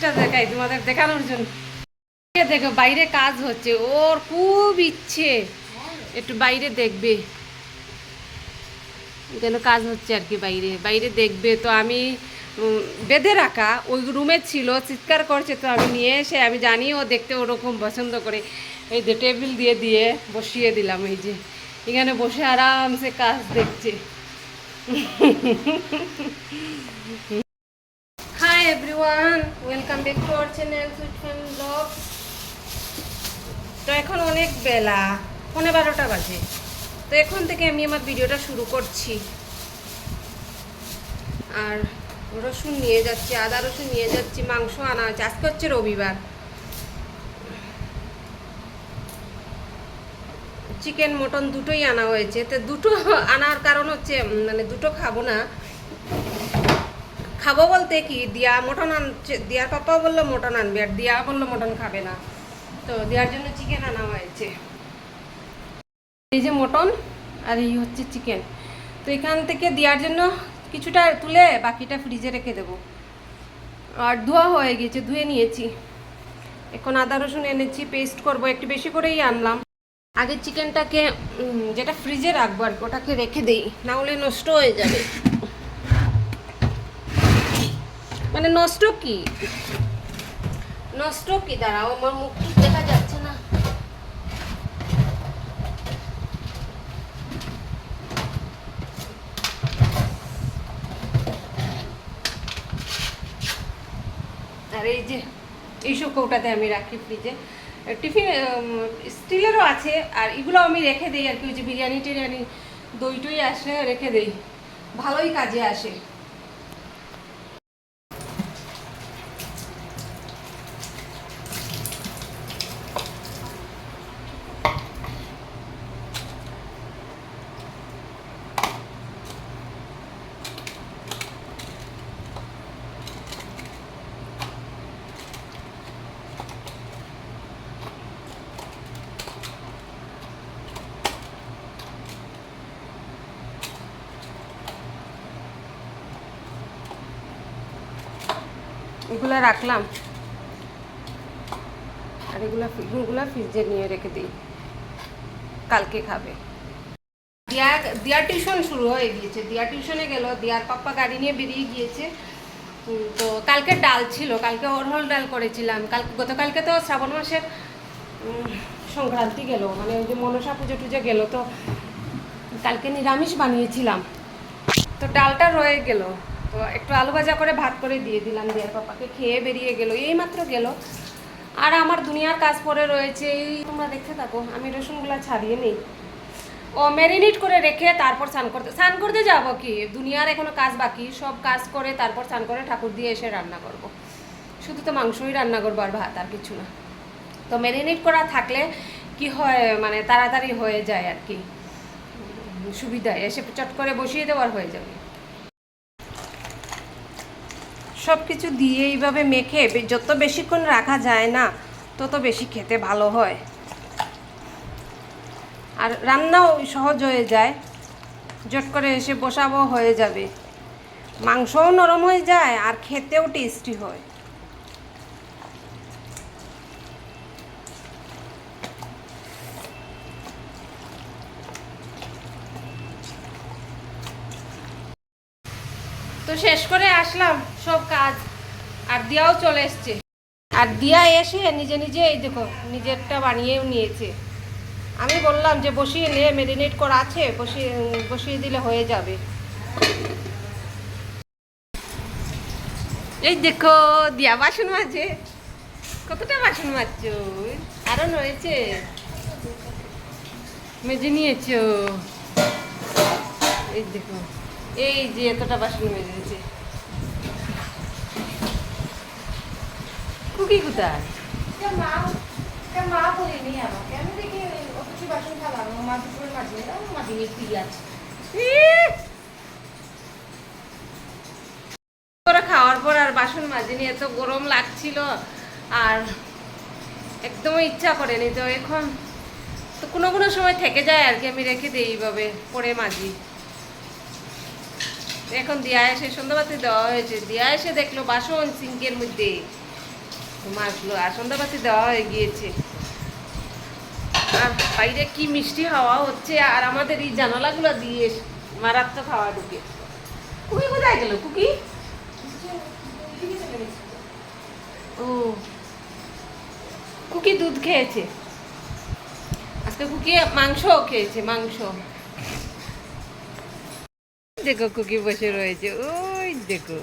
জিনিসটা দেখাই, তোমাদের দেখানোর জন্য। দেখো, বাইরে কাজ হচ্ছে, ওর খুব ইচ্ছে। একটু বাইরে দেখবে। যেন কাজ হচ্ছে আর কি বাইরে। বাইরে দেখবে, তো আমি বেঁধে রাখা, ওই রুমে ছিল, চিৎকার করছে, তো আমি নিয়ে এসে, আমি জানি ও দেখতে ওরকম পছন্দ করে। এই যে টেবিল দিয়ে দিয়ে বসিয়ে দিলাম, এই যে। এখানে বসে আরামসে কাজ দেখছে। Everyone welcome back to our channel sweet fan blog তো এখন অনেক বেলা পনেরো বারোটা বাজে। তো এখন থেকে আমি আমার ভিডিওটা শুরু করছি। আর রসুন নিয়ে যাচ্ছি, আদা রসুন নিয়ে যাচ্ছি, মাংস আনা হচ্ছে আজকে হচ্ছে রবিবার। চিকেন, মটন দুটোই আনা হয়েছে। তো দুটো আনার কারণ হচ্ছে মানে দুটো খাব না। খাব বলতে কি? দিয়া মটন আনছে, দিয়ার পাপা বলল মটন আনবে, আর দিয়া বলল মটন খাবে না। তো দেওয়ার জন্য চিকেন আনা হয়েছে। এই যে মটন, আর এই হচ্ছে চিকেন তো এখান থেকে দেওয়ার জন্য কিছুটা তুলে বাকিটা ফ্রিজে রেখে দেবো। আর ধোয়া হয়ে গেছে, ধুয়ে নিয়েছি। এখন আদা রসুন এনেছি পেস্ট করব, একটু বেশি করেই আনলাম। আগে চিকেনটাকে যেটা ফ্রিজে রাখব আর ওটাকে রেখে দেই, না হলে নষ্ট হয়ে যাবে। মানে নষ্ট কি? নষ্ট কি? দাঁড়াও আমার মুখ দেখা যাচ্ছে না। আর এই যে এইসব কৌটাতে আমি রাখি ফ্রিজে টিফিন স্টিলেরও আছে আর এগুলো আমি রেখে দিই আর কি ওই যে বিরিয়ানি টিরিয়ানি দই টই আসে রেখে দেই। ভালোই কাজে আসে। এগুলো রাখলাম। আর এগুলো এগুলো ফ্রিজে নিয়ে রেখে দিই। কালকে খাবে। দিয়া দিয়া টিউশন শুরু হয়ে গিয়েছে। দিয়া টিউশনে গেল। দিয়ার পাপ্পা গাড়ি নিয়ে বেরিয়ে গিয়েছে। তো কালকে ডাল ছিল। কালকে অরহল ডাল করেছিলাম। কালকে গতকালকে তো শ্রাবণ মাসের সংক্রান্তি গেল। মানে ওই যে মনসা পুজো টুজো গেল। তো কালকে নিরামিষ বানিয়েছিলাম। তো ডালটা রয়ে গেল। তো একটু আলু ভাজা করে ভাত করে দিয়ে দিলাম, দিয়ে পাপাকে খেয়ে বেরিয়ে গেল, এই মাত্র গেল। আর আমার দুনিয়ার কাজ পরে রয়েছে, এই তোমরা দেখতে থাকো, আমি রসুনগুলো ছাড়িয়ে নেই। ও ম্যারিনেট করে রেখে তারপর স্নান করতে স্নান করতে যাব কি? দুনিয়ার এখনও কাজ বাকি, সব কাজ করে তারপর স্নান করে ঠাকুর দিয়ে এসে রান্না করব। শুধু তো মাংসই রান্না করব আর ভাত আর কিছু না। তো ম্যারিনেট করা থাকলে কি হয় মানে তাড়াতাড়ি হয়ে যায় আর কি। সুবিধায়, এসে চট করে বসিয়ে দেওয়ার হয়ে যাবে। সব কিছু দিয়ে এইভাবে মেখে যত বেশিক্ষণ রাখা যায় না, তত বেশি খেতে ভালো হয়। আর রান্নাও সহজ হয়ে যায়। জট করে এসে বসাবো হয়ে যাবে। মাংসও নরম হয়ে যায় আর খেতেও টেস্টি হয়। শেষ করে আসলাম সব কাজ। আর দিয়াও চলে এসছে। আর দিয়া এসে নিজে নিজে এই দেখো, নিজেরটা বানিয়েও নিয়েছে। আমি বললাম যে বসিয়ে নে মেরিনেট করা আছে, বসিয়ে বসিয়ে দিলে হয়ে যাবে। এই দেখো, দিয়া বাসন মাঝে কতটা বাসন মাজছো? আরও রয়েছে মেজে নিয়েছ। এই দেখো। এই যে এতটা বাসন মেজেছে। কুকি কোথায়? মা এটা আমাকে। আমি দেখি অথচ বাসন খাবার মা দুপুরে মাঝে মাঝে ফ্রি আছে। করে খাওয়ার পর আর বাসন মাজিনি এত গরম লাগছিল। আর একদমই ইচ্ছা করেনি। তো এখন তো কোনো কোনো সময় থেকে যায় আর কি আমি রেখে দিই এইভাবে পরে মাজি। এখন দিয়া এসে সন্ধ্যাবাতি দেওয়া হয়েছে। দিয়া এসে দেখল বাসন সিঙ্কের মধ্যে। মাছগুলো আর সন্ধ্যাবাতি দেওয়া হয়ে গিয়েছে। আর বাইরে কি মিষ্টি হাওয়া হচ্ছে, আর আমাদের এই জানালাগুলো দিয়ে মারাত্মক হাওয়া ঢুকে। কুকি কোথায় গেল, কুকি। ও। কুকি দুধ খেয়েছে। আজকে কুকি মাংসও খেয়েছে, মাংস। দেখো কুকি বসে রয়েছে। ওই দেখো।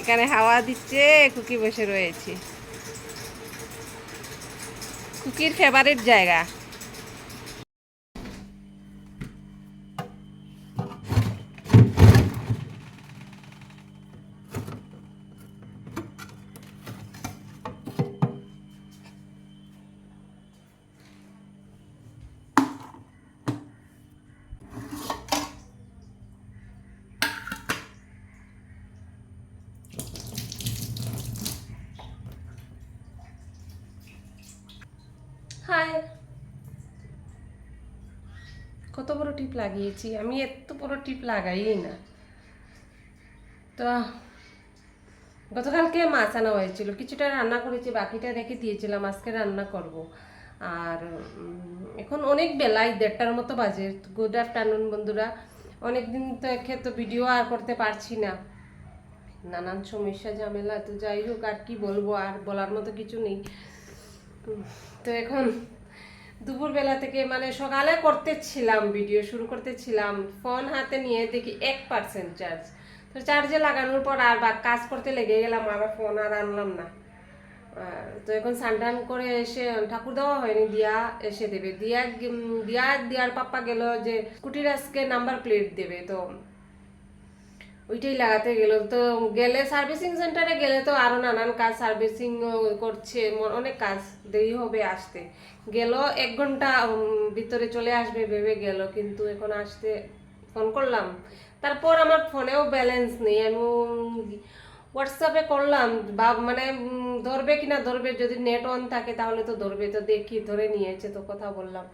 এখানে হাওয়া দিচ্ছে, কুকি বসে রয়েছে। কুকির ফেভারিট জায়গা। কত বড় টিপ লাগিয়েছি? আমি এত বড় টিপ লাগাই না। তো গতকালকে মাছ আনা হয়েছিল। কিছুটা রান্না করেছি, বাকিটা রেখে দিয়েছিলাম। আজকে রান্না করব। আর এখন অনেক বেলায় দেড়টার মতো বাজে। গুড আফটারনুন বন্ধুরা। অনেক দিন তো একে তো ভিডিও আর করতে পারছি না। নানান সমস্যা, ঝামেলা, তো যাই হোক, আর কি বলব? আর বলার মতো কিছু নেই। তো এখন দুপুরবেলা থেকে মানে সকালে করতেছিলাম ভিডিও শুরু করতেছিলাম ফোন হাতে নিয়ে দেখি এক পার্সেন্ট চার্জ তো চার্জে লাগানোর পর আর বা কাজ করতে লেগে গেলাম, আবার ফোন আর আনলাম না। তো এখন সানটান করে এসে ঠাকুর দেওয়া হয়নি, দিয়া এসে দেবে। দিয়া দিয়া, দিয়ার পাপ্পা গেল যে স্কুটির আজকে নাম্বার প্লেট দেবে, তো ওইটাই লাগাতে গেল তো গেলে সার্ভিসিং সেন্টারে গেলে তো আরও নানান কাজ সার্ভিসিং করছে অনেক কাজ দেরি হবে আসতে। গেল এক ঘণ্টা ভিতরে চলে আসবে, ভেবে গেল, কিন্তু এখন আসতে ফোন করলাম। তারপর আমার ফোনেও ব্যালেন্স নেই, আমি হোয়াটসঅ্যাপে করলাম বা মানে ধরবে কিনা ধরবে, যদি নেট অন থাকে তাহলে তো ধরবে, তো দেখি, ধরে নিয়েছে তো কথা বললাম।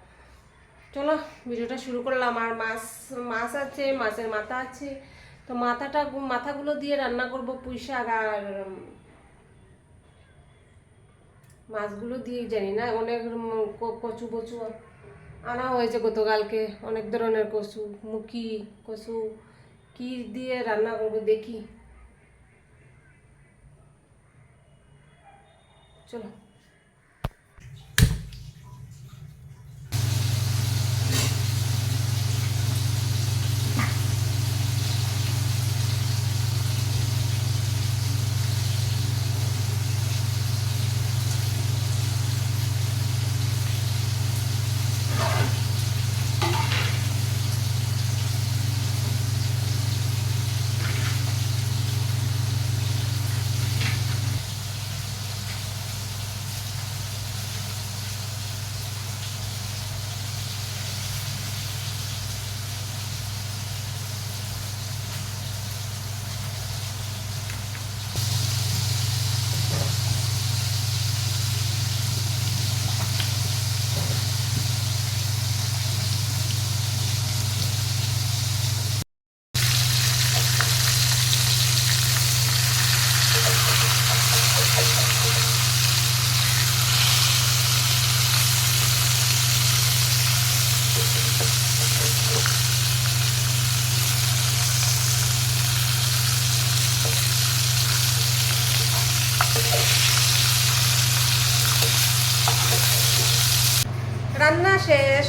চলো ভিডিওটা শুরু করলাম, আর মাছ মাছ আছে মাছের মাথা আছে। তো মাথাটা মাথাগুলো দিয়ে রান্না করব পুঁই শাক আর মাছগুলো দিয়ে জানি না, অনেক কচু কচু আনা হয়েছে গতকালকে, অনেক ধরনের কচু, মুখি, কচু, কি দিয়ে রান্না করব দেখি। চলো। রান্না শেষ।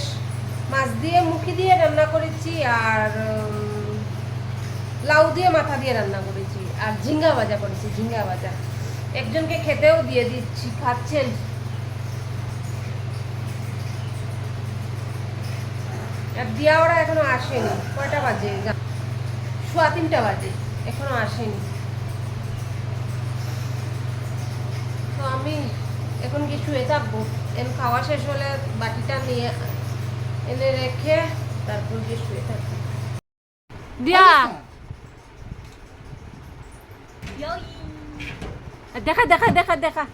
মাছ দিয়ে মুখি দিয়ে রান্না করেছি আর লাউ দিয়ে মাথা দিয়ে রান্না করেছি আর ঝিঙ্গা ভাজা করেছি, ঝিঙ্গা ভাজা। একজনকে খেতেও দিয়ে দিচ্ছি, খাচ্ছেন? আর এখনও আসেনি। কয়টা বাজে? সোয়া তিনটা বাজে, এখনও আসেনি। তো আমি এখন কি শুয়ে থাকবো এম খাওয়া শেষ হলে বাটিটা নিয়ে এনে রেখে তারপর গিয়ে শুয়ে থাকবো দিয়া দেখা দেখা দেখা দেখা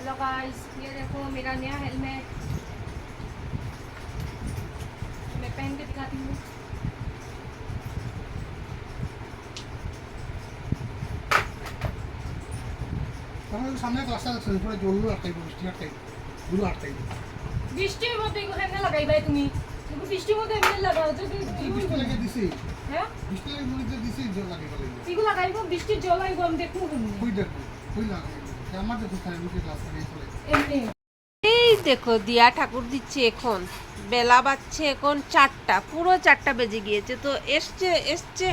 हेलो गाइस ये देखो मेरा नया हेलमेट मैं पहन के दिखाती हूँ সামনে রাস্তা আছে পুরো জলু আটকাইব বৃষ্টি আটকাইব জলু আটকাইব বৃষ্টির মধ্যে এখানে লাগাই তুমি। বৃষ্টির মধ্যে এমনি লাগাও যদি এই বৃষ্টি লাগে দিছি। হ্যাঁ? বৃষ্টি লাগে মুড়িতে দিছি জল লাগে গলে এগুলো লাগাইব বৃষ্টির জল আইব আমি দেখব কই দেখো কই লাগাইব আমার করে চলে। এমনি। দেখো, দিয়া ঠাকুর দিচ্ছে এখন। বেলা বাজছে এখন চারটা, পুরো চারটা বেজে গিয়েছে। তো এসছে এসছে,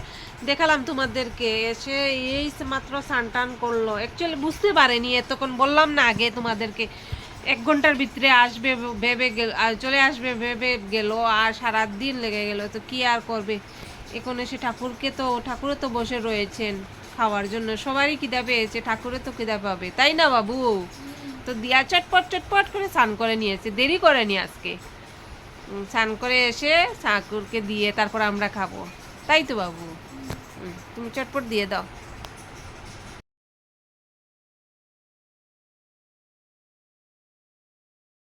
দেখালাম তোমাদেরকে। এসে এই মাত্র স্নান টান করল। অ্যাকচুয়ালি বুঝতে পারেনি, এতক্ষণ বললাম না আগে তোমাদেরকে। এক ঘণ্টার ভিতরে আসবে, ভেবে গেল চলে আসবে, ভেবে গেল, আর সারা দিন লেগে গেল। তো কি আর করবে? এখন এসে ঠাকুরকে তো, ঠাকুরও তো বসে রয়েছেন। খাওয়ার জন্য সবারই কিদা পেয়েছে ঠাকুরে তো কিদা পাবে। তাই না বাবু? তো দিয়া চটপট চটপট করে স্নান করে নিয়েছে দেরি করে নি আজকে। স্নান করে এসে সাঁকুরকে দিয়ে তারপর আমরা খাব। তাই তো বাবু? তুমি চটপট দিয়ে দাও।